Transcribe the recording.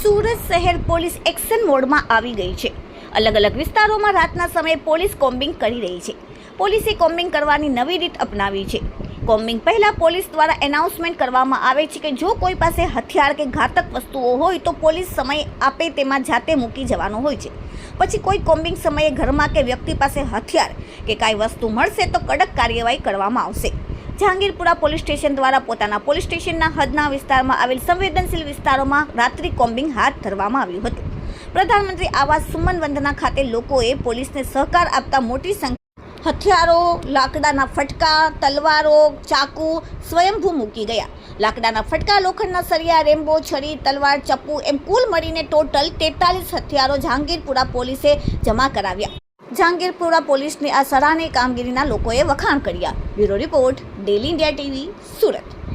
સુરત શહેર police action મોડમાં આવી ગઈ છે. અલગ અલગ વિસ્તારોમાં રાતના સમયે પોલીસ કોમ્બિંગ કરી રહી છે. પોલીસે કોમ્બિંગ કરવાની નવી રીત અપનાવી છે. કોમ્બિંગ પહેલાં પોલીસ દ્વારા એનાઉન્સમેન્ટ કરવામાં આવે છે કે જો કોઈ પાસે હથિયાર કે ઘાતક વસ્તુઓ હોય તો પોલીસ સમય આપે તેમાં જાતે મૂકી જવાનો હોય છે. પછી કોઈ કોમ્બિંગ સમયે ઘરમાં કે વ્યક્તિ પાસે હથિયાર કે કાંઈ વસ્તુ મળશે તો કડક કાર્યવાહી કરવામાં આવશે. જહાંગીરપુરા પોલીસ સ્ટેશન દ્વારા પોતાના પોલીસ સ્ટેશનના હદના વિસ્તારમાં આવેલ સંવેદનશીલ વિસ્તારોમાં રાત્રિ કોમ્બિંગ હાથ ધરવામાં આવ્યું હતું. પ્રધાનમંત્રી આવાસ સુમન વંદના ખાતે લોકોએ પોલીસને સહકાર આપતા મોટી સંખ્યા હથિયારો, લાકડાના ફટકા, તલવારો, ચાકુ સ્વયંભૂ મૂકી ગયા. લાકડાના ફટકા, લોખંડના સરિયા રેમ્બો, છરી, તલવાર, ચપ્પુ એમ કુલ મળીને ટોટલ તેતાલીસ હથિયારો જહાંગીરપુરા પોલીસે જમા કરાવ્યા. જહાંગીરપુરા પોલીસની આ સરાહનીય કામગીરીના લોકોએ વખાણ કર્યા. Bureau report daily India TV Surat.